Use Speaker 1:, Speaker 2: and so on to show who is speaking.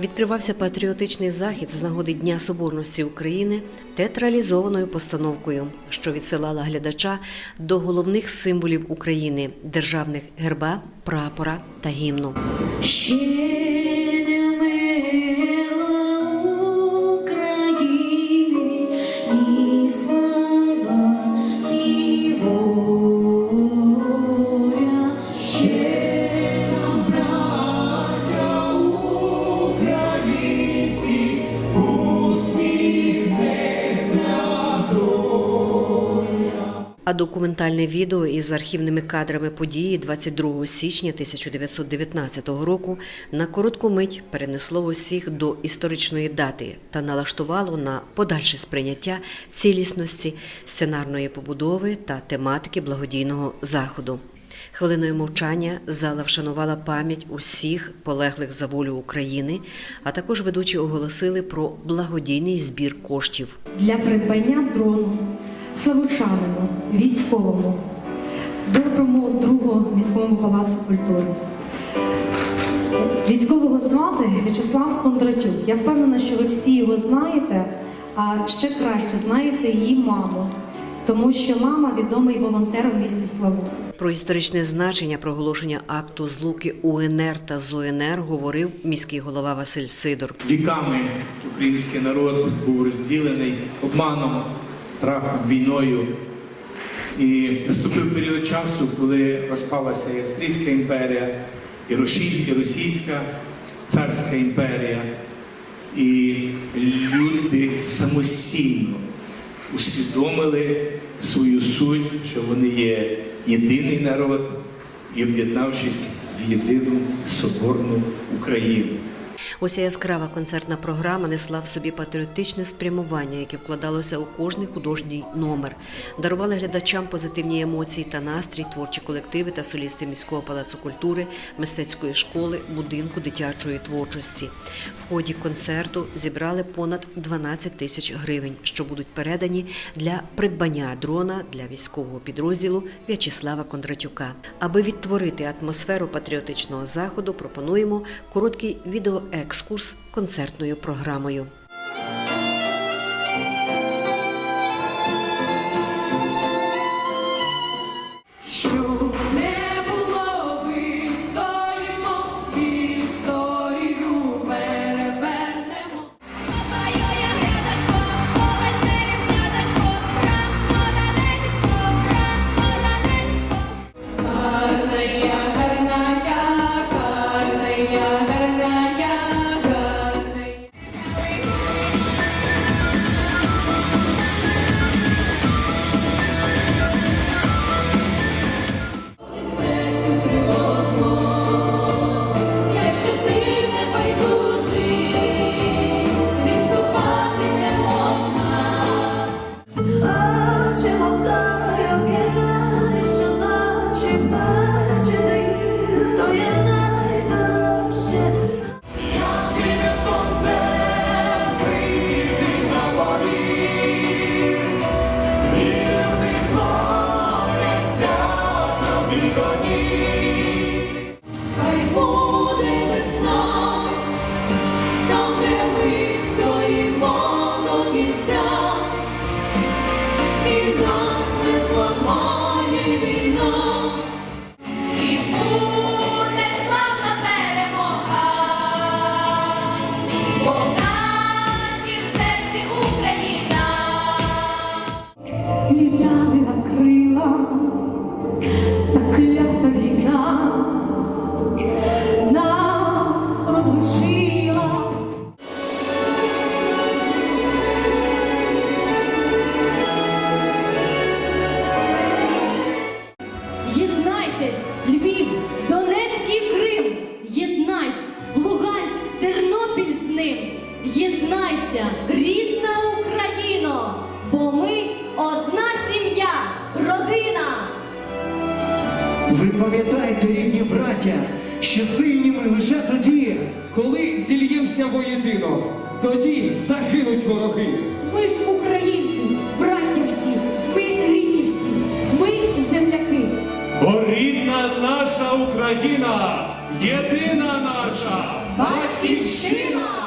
Speaker 1: Відкривався патріотичний захід з нагоди Дня Соборності України театралізованою постановкою, що відсилала глядача до головних символів України державних герба, прапора та гімну. Документальне відео із архівними кадрами події 22 січня 1919 року на коротку мить перенесло усіх до історичної дати та налаштувало на подальше сприйняття цілісності сценарної побудови та тематики благодійного заходу. Хвилиною мовчання зала вшанувала пам'ять усіх полеглих за волю України, а також ведучі оголосили про благодійний збір коштів.
Speaker 2: для придбання дрону Славучанину, військовому, доброму другу міському палацу культури. Військового звати В'ячеслав Кондратюк. Я впевнена, що ви всі його знаєте, а ще краще знаєте її маму, тому що мама відомий волонтер в місті Славут.
Speaker 1: Про історичне значення проголошення акту злуки УНР та ЗУНР говорив міський голова Василь Сидор.
Speaker 3: Віками український народ був розділений обманом, страхом, війною. І наступив період часу, коли розпалася і Австрійська імперія, і Російська царська імперія. І люди самостійно усвідомили свою суть, що вони є єдиний народ і об'єднавшись в єдину соборну Україну.
Speaker 1: Уся яскрава концертна програма несла в собі патріотичне спрямування, яке вкладалося у кожний художній номер. Дарували глядачам позитивні емоції та настрій, творчі колективи та солісти міського палацу культури, мистецької школи, будинку дитячої творчості. В ході концерту зібрали понад 12 тисяч гривень, що будуть передані для придбання дрона для військового підрозділу В'ячеслава Кондратюка. Аби відтворити атмосферу патріотичного заходу, пропонуємо короткий відеоекскурс концертною програмою.
Speaker 2: Літали на крила, та клята війна нас розлучила. Єднайтесь, Львів,
Speaker 4: браття, що сильні ми лише тоді,
Speaker 5: Коли зільємося воєдино, тоді загинуть вороги.
Speaker 6: Ми ж українці, браття всі, ми рідні всі, ми земляки.
Speaker 7: Бо рідна наша Україна, єдина наша.
Speaker 8: Батьківщина